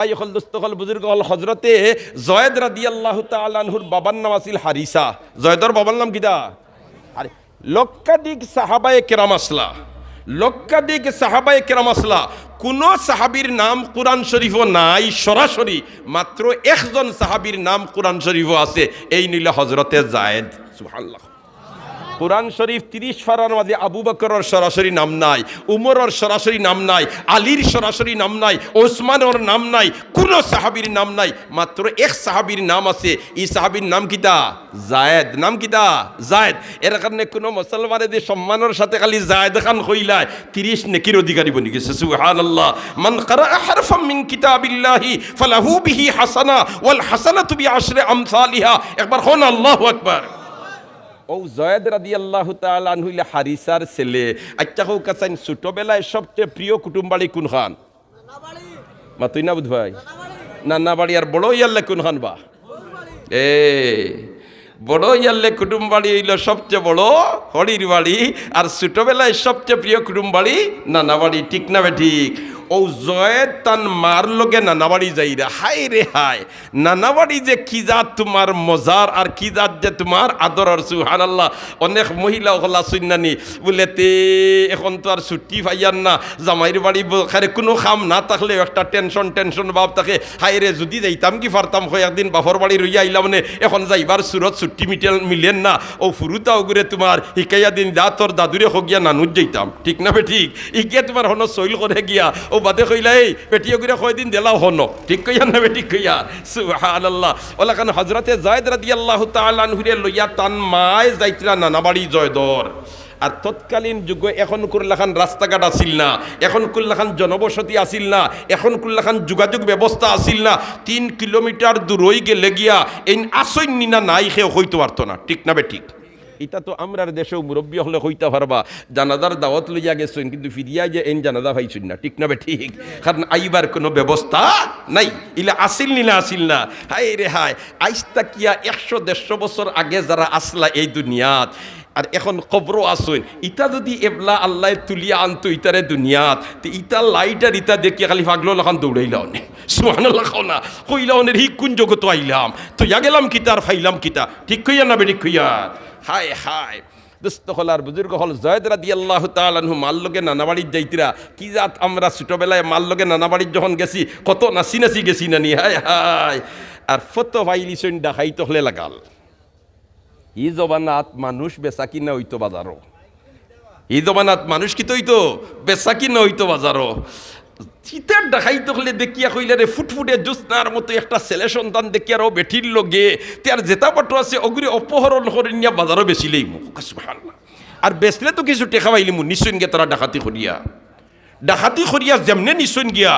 ভাই হল দোস্ত হল বুজুর্গ হল হজরতে জয়েদ রাদি আল্লাহ তালানহুর বাবার নাম আছিল হারিসা। জয়েদর বাবার নাম কিদা আরে, লক্ষাধিক সাহাবায়ে কেরাম আসলা। লক্ষাধিক সাহাবায়ে কেরাম আসলা। কোন সাহাবীর নাম কোরআন শরীফও নাই, সরাসরি মাত্র একজন সাহাবীর নাম কোরআন শরীফও আছে। এই নিল হজরতে জায়েদ। সুবহানাল্লাহ। কোরআন শরীফ তিরিশ ফারার মাঝে আবু বকরের সরাসরি নাম নাই, উমরের সরাসরি নাম নাই, আলীর সরাসরি নাম নাই, ওসমানের নাম নাই, কোনো সাহাবীর নাম নাই, মাত্র এক সাহাবীর নাম আছে। এই সাহাবীর নাম কিতা? জায়েদ। নাম কিতা? জায়েদ। এর কারণে কোনো মুসলমানে যে সম্মানের সাথে খালি জায়েদ খান কইলায় তিরিশ নেকির অধিকারী বনি গেছে, সুবহানাল্লাহ। মান কারা হারফাম মিন কিতাবিল্লাহি, ফালাহু বিহি হাসানা, ওয়াল হাসানাতু বিআশরি আমসালিহা। একবার হন আল্লাহু আকবার। ও জয়েদ রাদি আল্লাহ তালুইলে হারিসার ছেলে। আচ্ছা হোক কাছাইন ছোটবেলায় সবচেয়ে প্রিয় কুটুম্বাড়ি কোন খান? মা তুই না বুধ ভাই নানা বাড়ি আর বড় ইয়াল্লে কোন খান বা? এ বড় ইয়াল্লে কুটুম্বাড়ি হইল সবচেয়ে বড় হরির বাড়ি আর ছোটবেলায় সবচেয়ে প্রিয় কুটুম্বাড়ি নানা বাড়ি ঠিক না বে ঠিক? ও জয়েদ তান মার লগে নানাবাড়ি যাইরা হাই রে হাই নানাবাড়ি যে কি জাত তোমার মজার আর কি জাত যে তোমার আদরর সুহান আল্লাহ অনেক মহিলা হলা শুনানি বলে, তে, এখন তো আর ছুটি পাইয়ার না। জামাইর বাড়ি খারে কোনো খাম না থাকলে একটা টেনশন টেনশন ভাব থাকে। হাই রে, যদি যাইতাম কি পারতাম? হয় একদিন বাপর বাড়ি রইয়া আইলাম মানে এখন যাইবার সুরত ছুটি মিটেল মিলেন না। ও ফুরুতা ওগুরে তোমার হিকাইয়া দিন যা তোর দাদুরে হগিয়া নানুর যাইতাম। ঠিক না বে ঠিক? ইকে তোমার হন সইল করে গিয়া। ও বাদে কইলা, এই করে কয়দিন দিলাও হন? ঠিক কইয়া না বেটি কইয়া? সুবহানাল্লাহ। ওলা কারণ হজরতে জায়দ রাদিয়াল্লাহু তাআলা আনহুরে লইয়া তান মায় যাইতরা নানাবাড়ি জয়দর। আর তৎকালীন যুগে এখন কুল্লাখান রাস্তাঘাট আসিল না এখন কুল্লাখান জনবসতি আসিল না এখন কুল্লাখান যোগাযোগ ব্যবস্থা আসিল না, তিন কিলোমিটার দূরই গেলে গিয়া এই আসইন নিনা নাই সে হইতে পারতো না। ঠিক না বে ঠিক এটা তো আমরার দেশেও মুরব্বী হলে হইতে পারবা। জানাদার দাওয়াত লইয়া গেছেন, কিন্তু ফিরিয়া যে এন জানাদা পাইছেন না। ঠিক না ঠিক? কারণ আইবার কোনো ব্যবস্থা নাই। ইলা আসিল নিলা আসিল না। হাই রে হাই আইস্তা কিয়া একশো দেড়শো বছর আগে যারা আসলা এই দুনিয়াত, আর এখন কবর আসুন ইটা যদি এবলা আল্লাহ তুলিয়া আনতো ইটারে দুনিয়াত ইটা লাইটার ইটা দেখিয়া খালি পাগলো লখান দৌড়াইলাও নে। সুহান লাখাও না কইলাও নে হি কোন জগত আইলাম। তো ইয়া গেলাম কিতা আর ফাইলাম কিতা ঠিক কইয়া না বেঠিক কইয়া? হায় হায়। দোস্ত হল আর বুজুর্গ হল জয়দ রাদি আল্লাহ তালু মাল্লগে নানাবাড়ির যাইতিরা। কি জাত আমরা ছোটবেলায় মাল্লগে নানাবাড়ির যখন গেছি, কত নাচি নাচি গেছি নানি, হায় হায়। আর ফতো ভাইলিসন ডাকাইতে হলে লাগাল। ই জবানাত মানুষ বেচা কিনা হইতো বাজারও। এই জবানাত মানুষ কি তৈতো বেচা কিনা হইতো বাজারও। চিতার দেখাইতে হলে দেখিয়া কইলে রে, ফুটফুটে জোৎস্নার মতো একটা ছেলে সন্তান দেখিয়া আরও বেঠির লগে। তার জেতা পাটো আছে, অগুরি অপহরণ করে নিয়া বাজারও বেচিলেই মুখ আর বেচলে তো কিছু টেকা পাইলি মু নিশ্চয় গে তারা ডাকাতি করিয়া। ডাকাতি করিয়া যেমনে নিশ্চয় গিয়া,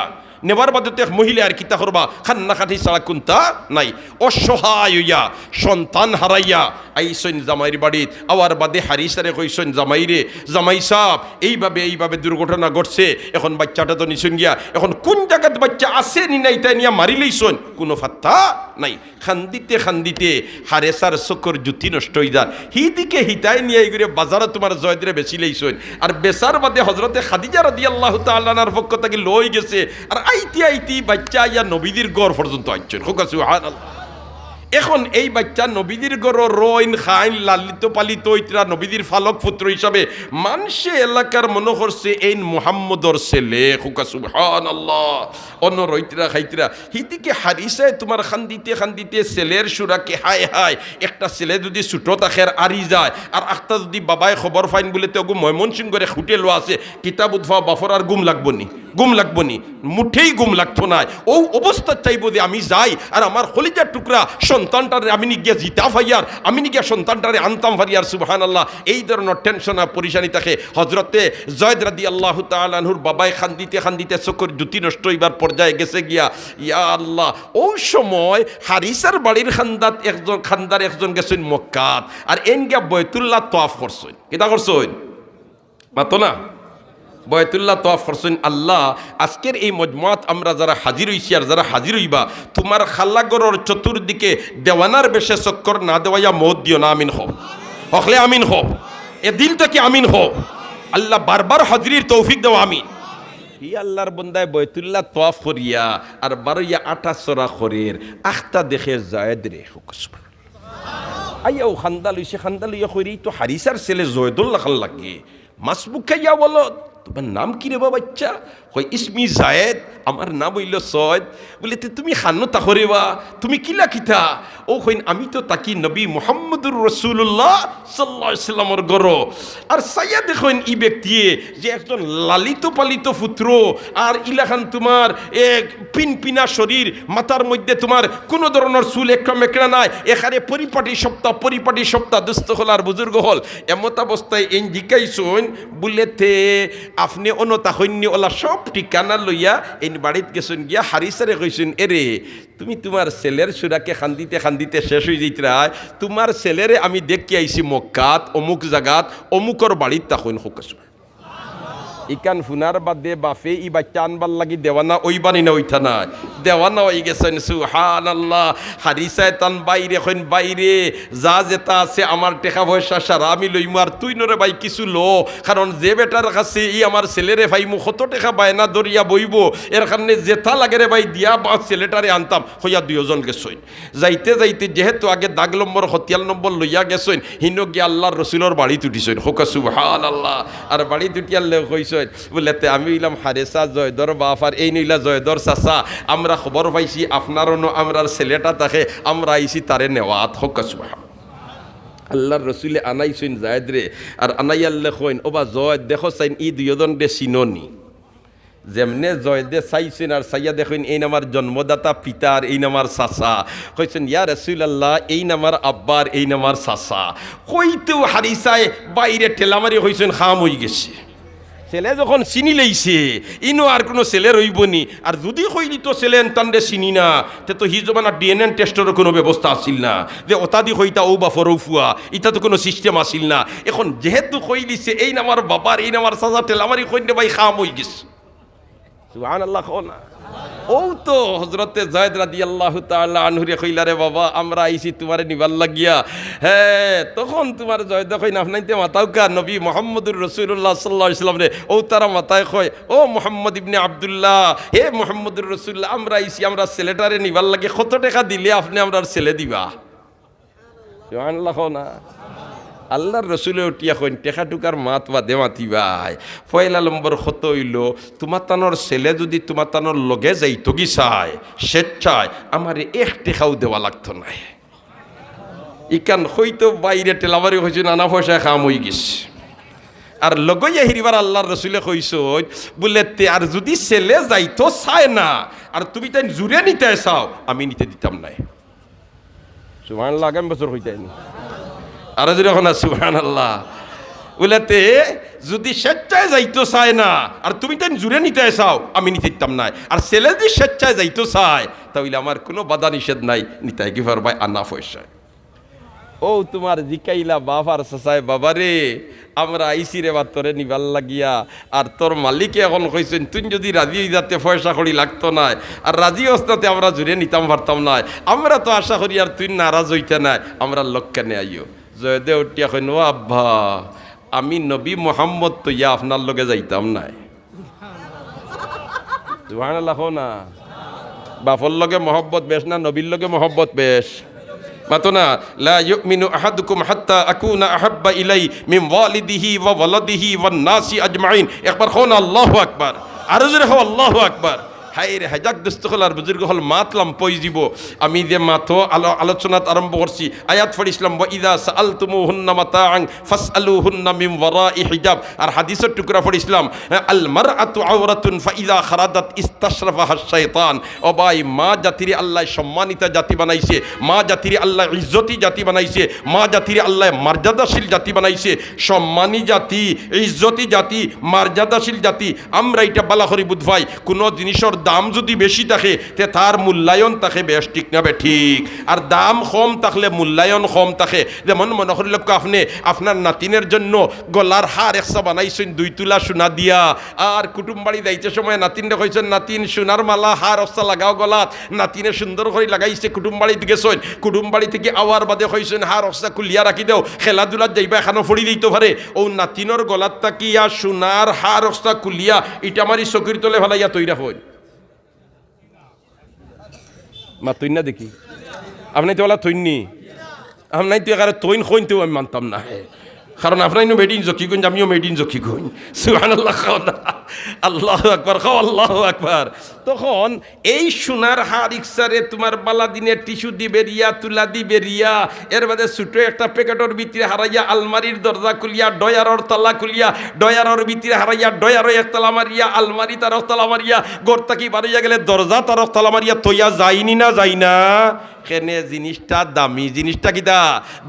নেবার বাদে তো এক মহিলা আর কিতা করবা? খান্না খাটি ছাড়া কোনটা নাই। অসহায় হইয়া সন্তান হারাইয়া আইসইন জামাইর বাড়িত আওয়ার বাদে হারিসারে কইসইন জামাইরে, জামাই সাহ এইভাবে এইভাবে দুর্ঘটনা ঘটছে, এখন বাচ্চাটা তো নিশুন গিয়া, এখন কোন জায়গাত বাচ্চা আছে নি নাই তাই নিয়া মারি কোনো ফাত্তা নাই। খান্দিতে খান্দিতে হারেসার চকর জুতি নষ্ট হয়ে যার। হি দিকে হিতাই নিয়ে এগুলো বাজারে তোমার জয়দিরে বেশি লইছন আর বেচার বাদে হজরতে খাদিজা রদি আল্লাহ তাল্লাহার পক্ষ থেকে লই গেছে। আর আইতি আইতি বাচ্চা ইয়া নবীদের গড় পর্যন্ত আইছেন। হোকাসু হান আল্লাহ এখন এই বাচ্চা নবীদের গড় রইন খাইন, লালিত পালিত ইতরা নবীদের ফালক পুত্র হিসাবে। মানুষে এলাকার মনে করছে, এই মুহাম্মদর ছেলে, হুকা সুবহান আল্লাহ অন্য রইতরা খাইতরা। হিদিকে হারিসায় তোমার খান্দিতে খান্দিতে ছেলের সুরাকে, হায় হায়, একটা ছেলে যদি ছুটো তাখের আরি যায়, আর আখটা যদি বাবায় খবর ফাইন বলে তো ময়মন সিং করে খুঁটে লোয়া আছে কিতাব উদ্ভা বাফর আর গুম লাগবো নি? গুম লাগবো নি? মুঠেই গুম লাগতো না ও অবস্থা চাইব যে আমি যাই আর আমার হলিজার টুকরা সন্তানটারে আমি গিয়ে জিতা ফাইয়ার, আমি গিয়া সন্তানটারে আনতাম ফারিয়ার সুবহান আল্লাহ এই ধরনের টেনশন আর পরিশানি থাকে। হজরতে জয়দ রাদি আল্লাহ তালহুর বাবাই খান্দিতে খান্দিতে চকর জুতি নষ্ট হইবার পর্যায়ে গেছে গিয়া, ইয়া আল্লাহ ওই সময় হারিসার বাড়ির খান্দাত একজন, খান্দার একজন গেছেন মক্কাত, আর এন গিয়া বয়তুল্লাহ তোয়াফ করছেন। কেটা করছেন? মাতো না? বয়তুল্লাহ তোয়াফ করছেন আল্লাহ, আজকের এই মজমাত আমরা যারা হাজির হইছি আর যারা হাজির হইবা, তোমার খাল্লাগরর চতুর্দিকে দেওয়ানার বেশে চক্কর না দেওয়াইয়া মত দিও না, আমিন হো হকলে আমিন হো এ দিল থেকে আমিন হো আল্লাহ বারবার হাজিরির তৌফিক দেওয়া আমিন। হি আল্লাহর বন্দায় বয়তুল্লাহ তোয়াফ করিয়া আর বারইয়া আটা চড়া খরের, আখতা দেখে জায়দ রে আইয়া ও খান্দা লইছে খান্দা লইয়া কইরি তো হারিসার ছেলে জয়দুল্লাহ খান লাগে মাসবুক খাইয়া বলো তোমার নাম কি রে বাচ্চা? কই ইসমি জায়েদ, আমার নাম হইল সয়দ। বলে তুমি খানো তাহরে বা, তুমি কিলা কিতা? ও কইন, আমি তো তাকি নবী মোহাম্মদুর রসুল্লাহ সাল্লাহ সাল্লামর গর আর সাইয়া দেখেন ই ব্যক্তিয়ে যে একজন লালিত পালিত পুত্র, আর ইলাখান তোমার এক পিন পিনা শরীর, মাথার মধ্যে তোমার কোনো ধরনের চুল একটা মেকড়া নাই, এখানে পরিপাটি সপ্তাহ পরিপাটি সপ্তাহ দুস্থ হল আর বুজুর্গ হল। এমত অবস্থায় এই জিজ্ঞাইছুন বুলেতে আপনি অনতা সৈন্য ওলা সব ঠিকানা লইয়া এই বাড়িত গেছুন, গিয়া হারিসারে কইছুন, এরে, তুমি তোমার ছেলের সুরাকে খান্দিতে খান্দিতে শেষ হয়ে যাইতরায় তোমার ছেলেরে আমি দেখি আইছি মক্কাত, অমুক জাগাত, অমুকর বাড়িত তখন হোকাছো ইকান ফুনার বাদে বাফে ই বাচ্চা আনবার লাগি দেওয়ানা ওই বানি না ওইটা না দেওয়ানা ওই গেছেন সুহান আল্লাহ হারিসায় তান বাইরে হইন বাইরে। যা যেটা আছে আমার টেকা পয়সা সারা আমি লইমু আর তুই নরে ভাই কিছু লো। কারণ যে বেটার কাছে ই আমার ছেলেরে ভাই মু কত টেকা বায়না দরিয়া বইব, এর কারণে যেটা লাগে রে ভাই দিয়া বা ছেলেটারে আনতাম, হইয়া দুইজন গেছইন যাইতে যাইতে যেহেতু আগে দাগ নম্বর হতিয়াল নম্বর লইয়া গেছইন হিন গিয়া আল্লাহর রসুলোর বাড়ি তুটিছইন হোকা সুবহান আল্লাহ আর বাড়ি তুটিয়ালে কইছইন বলেতে আমি ইলাম হারেসা জয়দর বাফার, এই নইলা জয়দর চাচা। আমরা খবর পাইছি, আপনারও আমরার ছেলেটা তাকে, আমরা আইছি তারে নেওয়াত। হোকা আল্লাহর রসুলে আনাইছেন জায়দ রে, আর আনাই আল্লাহ কইন ওবা জয় দেখো চাইন, ই দুইজন দে চিননি। যেমনে জয়দে চাইছেন আর চাইয়া দেখেন, এই নামার জন্মদাতা পিতার এই নামার চাচা। কইছেন, ইয়া রসুল আল্লাহ এই নামার আব্বার এই নামার চাচা। কইতেও হারিসায় বাইরে ঠেলামারি হয়েছেন খাম হয়ে গেছে। ছেলে যখন চিনি লইছে ইনো আর কোনো ছেলে রইবনি আর যদি কইলি তো ছেলে তান্ডে চিনি না তে তো হি জমানা ডিএনএন টেস্টের কোনো ব্যবস্থা আছিল না। যে অতাদি হইতা ও বা ফরৌফুয়া ইটা তো কোনো সিস্টেম আছিল না। এখন যেহেতু কইলিছে এই নামার বাবার এই নামার চাচা আমারই কইলে ভাই খাম হয়ে গেছে আল্লাহ না। ও তো হজরতে জয়দ রাদি আল্লাহ আনহুরে কইলা বাবা, আমরা আইছি তোমারে নিবার লাগিয়া। হ্যাঁ তখন তোমার জয়দ কই আপনাইতে মাতাও কা নবী মোহাম্মদুর রসুল্লাহ সাল্লাহ ইসলাম রে। ও তারা মাতায় কয়, ও মোহাম্মদ ইবনে আবদুল্লাহ, হে মোহাম্মদুর রসুল্লাহ আমরা আইছি, আমরা ছেলেটারে নিবার লাগে কত টাকা দিলে আপনি আমরা ছেলে দিবা? না। আল্লাহর রসুলে উঠিয়া কইন টেকা টুকার মাত বা দে মাতি ভাই। পয়লা নম্বর কত হইল তোমার তানোর ছেলে যদি তোমার তানোর লগে যাইতো কি চায় স্বেচ্ছায় আমার এক টেকাও দেওয়া লাগতো না ইকান হইতো বাইরে টেলাবারি হয়েছে নানা পয়সা খাম হয়ে গেছে। আর লগইয়া হিরিবার আল্লাহর রসুলে কইস বলে, তে আর যদি ছেলে যাইতো চায় না। আর তুমি তাই জুড়ে নিতে চাও, আমি নিতে দিতাম নাই। সুমান লাগাম বছর হইতাইনি আরও যদি এখন সুহান আল্লাহ বলেতে যদি স্বেচ্ছায় যাইতো চায় না, আর তুমি তাই জুড়ে নিতে চাও, আমি নিতে দিতাম নাই। আর ছেলে যদি স্বেচ্ছায় যাইতো চায়, তাহলে আমার কোনো বাধা নিষেধ নাই, নিতাই কি পারবাই আনা পয়সায় ও তোমার জিকাইলা বাবার সাসায় বাবারে, আমরা আইসি রে বা তোরে নিবার লাগিয়া। আর তোর মালিকে এখন কইছেন তুই যদি রাজি হয়ে যাতে পয়সা করি লাগতো না আর রাজি অবস্থাতে আমরা জুড়ে নিতাম, পারতাম না আমরা তো আশা করি আর তুই নারাজ হইতে নাই, আমরা লক্ষ্যে আইও। জয়দে উঠিয়া কইন আব্বা, আমি নবী মোহাম্মদ তো ইয়া আপনার লগে যাইতাম নাই। জুহান না। বাপর লগে মহব্বত বেশ না নবীর লগে মহব্বত বেশ? মাতো না, লা ইউমিনু আহাদুকুম হাত্তা আকুনা আহাব্বা ইলাই মিন ওয়ালিদিহি ওয়া ওয়ালাদিহি ওয়ান নাসি আজমাইন। একবার কোন আল্লাহু আকবার। আর জোরে হো আল্লাহু আকবার। হাই রে হাজাক আর বুজুর্গ হল, মাতলাম, পই দিব আমি যে মাথো, আলো, আলোচনাত আরম্ভ করছি। আয়াত ফড়িসলাম ওয়া ইদা সাআলতুমু হুন্না মাতাআন ফাসআলু হুন্না মিন ওয়ারাই হিজাব। আর হাদিসের টুকরা ফড়িসলাম আল মারআতু আওরাতুন ফাইদা খারাদাত ইস্তাশরাফাহা শাইতান। ও ভাই, মা জাতিরে আল্লাহ সম্মানিত জাতি বানাইছে, মা জাতিরে আল্লাহ ইজ্জতি জাতি বানাইছে, মা জাতিরে আল্লাহ মর্যাদাশীল জাতি বানাইছে। সম্মানী জাতি, ইজ্জতি জাতি, মর্যাদাশীল জাতি। আমরা এটা বালা করি বুধ ভাই, কোনো জিনিসের দাম যদি বেশি থাকে, তে তার মূল্যায়ন থাকে বেশ ঠিক না বে ঠিক। আর দাম কম থাকলে মূল্যায়ন কম থাকে। যেমন মনে করিল আপনি, আপনার নাতিনের জন্য গলার হার একশো বানাইছেন, দুই তুলা সোনা দিয়া। আর কুটুম বাড়ি যাইতে সময় নাতিনরে কইছেন, নাতিন, সোনার মালা, হার অস্তা লাগাও গলাত নাতিনে সুন্দর করে লাগাইছে, কুটুম বাড়িতে গেছেন। কুটুম বাড়ি থেকে আওয়ার বাদে কইছেন, হার অস্তা খুলিয়া রাখি দেও খেলাধুলাত যাইবা এখানো ফড়ি দিতে পারে। ও নাতিনর গলাত তাকিয়া, সোনার হার অস্তা খুলিয়া, ইটা আমারই চকির তলে ফেলাইয়া তৈরা হই মা তুই না দেখি। আপনি তো বলা থইননি আপনাই তো এখানে তৈন খইন তো আমি মানতাম না। কারণ আপনার নো মেডিন জকি গুঞ্জ আমিও মেডিন জকি সুহান আল্লাহ না। আল্লাহ আকবর খাও আল্লাহ আকবর। তখন এই সোনার হার ইকসারে তোমার বালা দিনের টিস্যু দিবে রিয়া, তুলা দিবে রিয়া। এর বাদে ছোটো একটা প্যাকেটের ভিতরে হারাইয়া আলমারির দরজা খুলিয়া, ডয়ারর তালা খুলিয়া, ডয়ারর ভিতরে হারাইয়া ডয়ারও একতলা মারিয়া, আলমারি তার তালা মারিয়া গোরতাকি বাড়িয়া গেলে দরজা তার তালা মারিয়া তৈয়া যাইনি না যাই না? সেনে জিনিসটা, দামি জিনিসটা কিটা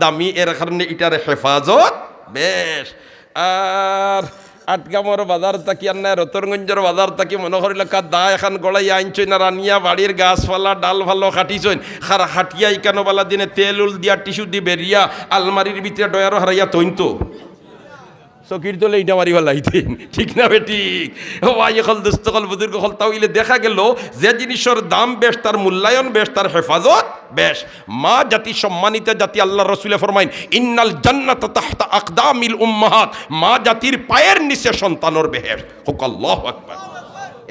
দামি এর কারণে এটার হেফাজত বেশ। আর আটগামর বাজার তাকি আর না রতনগঞ্জের বাজার তাকি মনে করি দা এখন গলাই আনছই না রানিয়া বাড়ির গাছপালা ডাল ভালো খাটিছইন খারা খাটিয়া ইকানো বালা দিনে তেল উল দিয়া টিস্যু দি বেরিয়া, আলমারির ভিতরে ডয়ারও হারাইয়া তৈন তো চকির তোলে ইটা মারি লাইতেন ঠিক না বে ঠিক? ভাই এখন দুস্তকল বুজুর্গ হল তাহলে দেখা গেল যে জিনিসের দাম বেশ, তার মূল্যায়ন বেশ, তার হেফাজত বেশ। মা জাতি সম্মানিত জাতি আল্লাহ রসুলে ফরমাইন, ইন্নাল জান্নাত তাহতা আকদামিল উম্মাহাত। মা জাতির পায়ের নিচে সন্তানর বেহের হোক আল্লাহ আকবার।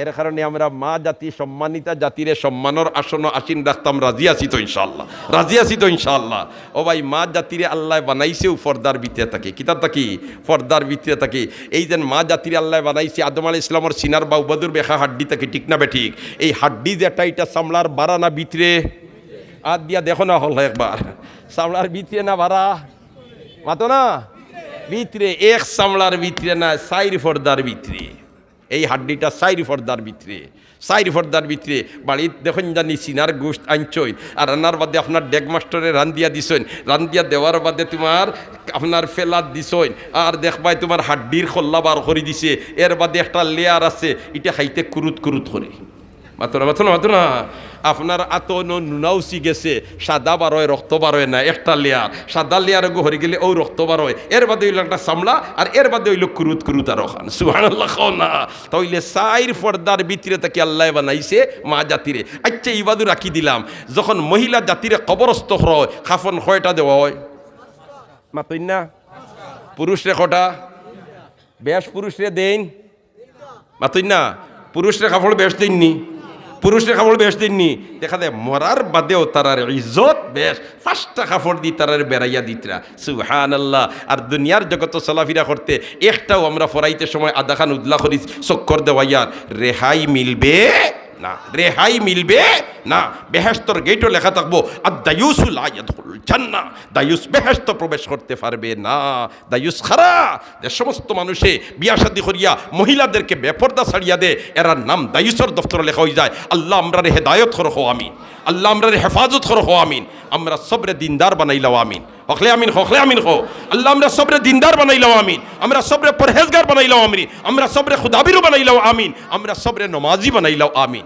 এর কারণে আমরা মা জাতি, সম্মানিতা জাতিরে সম্মানর আসন আসিন রাখতাম, রাজি আছি তো ইনশাল্লাহ রাজি আছি তো ইনশাল্লাহ ও ভাই, মা জাতিরে আল্লাহ বানাইছেও ফর্দার ভিতরে থাকে। কিতাব থাকি? ফর্দার ভিতরে থাকে। এই যে মা জাতিরে আল্লাহ বানাইছে, আদম আলী ইসলামর সিনার বা উবাদুর বেখা হাড্ডি থাকে, ঠিক না বে ঠিক? এই হাড্ডি যেটা এটা সামলার বাড়া না ভিতরে? আর দিয়া দেখো না হল একবার। সামলার ভিতরে না বাড়া? মাতো না? ভিতরে, এক সামলার ভিতরে না সাইর ফর্দার ভিতরে। এই হাড্ডিটা সাইরি ফর্দার ভিতরে। সাইরি ফর্দার ভিতরে। বাড়িত দেখুন জানি সিনার গোষ্ঠ আনছই। আর রান্নার বাদে আপনার ডেগ মাস্টরে রান্দিয়া দিছইন রান্দিয়া দেওয়ার বাদে তোমার আপনার ফেলাত দিছইন আর দেখবাই তোমার হাড্ডির খোল্লা বার করে দিছে। এর বাদে একটা লেয়ার আছে। এটা খাইতে কুরুত কুরুত করে। মাতো না মাতো না মাতো না আপনার আত নুনাউসি গেছে, সাদা বারোয়, রক্ত বারোয় না, একটা লেয়ার সাদা লেয়ার হরে গেলে ও রক্ত বারোয়। এর বাদে হইল একটা সামলা আর এর বাদে হইল কুরুত কুরুত আর ওখান। সুহান আল্লাহ না তাইলে সাইর পর্দার ভিতরে তাকে আল্লাহ বানাইছে মা জাতিরে। আচ্ছা ইবাদু রাখি দিলাম। যখন মহিলা জাতিরে কবরস্থ হয়, খাফন কয়টা দেওয়া হয়? মাতই না পুরুষ রে কটা? বেশ পুরুষ রে দেন মাতই না পুরুষ রে কাপড় বেশ দিননি পুরুষের কাপড় বেশ দিননি। দেখা যায় মরার বাদেও তারার ইজত বেশ। পাঁচটা কাপড় দি তারার বেড়াইয়া দিতরা। সুহান আল্লাহ আর দুনিয়ার জগত চলাফেরা করতে একটাও আমরা ফরাইতে সময় আধা খান উদলা করি চক্কর দেওয়াইয়ার রেহাই মিলবে না। রেহাই মিলবে না। বেহেস্তর গেটও লেখা থাকব আর দায়ুসুল জান্না। দায়ুস বেহেস্ত প্রবেশ করতে পারবে না। দায়ুস খারা। যে সমস্ত মানুষে বিয়া শাদি করিয়া মহিলাদেরকে বেপর্দা ছাড়িয়া দে, এরার নাম দায়ুসর দফতর লেখা হয়ে যায়। আল্লাহ আমরা রেহে হেদায়ত করো হো আমিন। আল্লাহ আমরা হেফাজত করো, হো, আমিন। আমরা সবরে দিনদার বানাইলাও, আমিন। হকলে আমিন হকলে আমিন হো। আল্লাহ আমরা সবরে দিনদার বানাইলাও, আমিন। আমরা সবরে পরহেজগার বানাইলাও, আমিন। আমরা সবরে খুদাবিরও বানাইলাও, আমিন। আমরা সবরে নমাজি বানাইলাও, আমিন।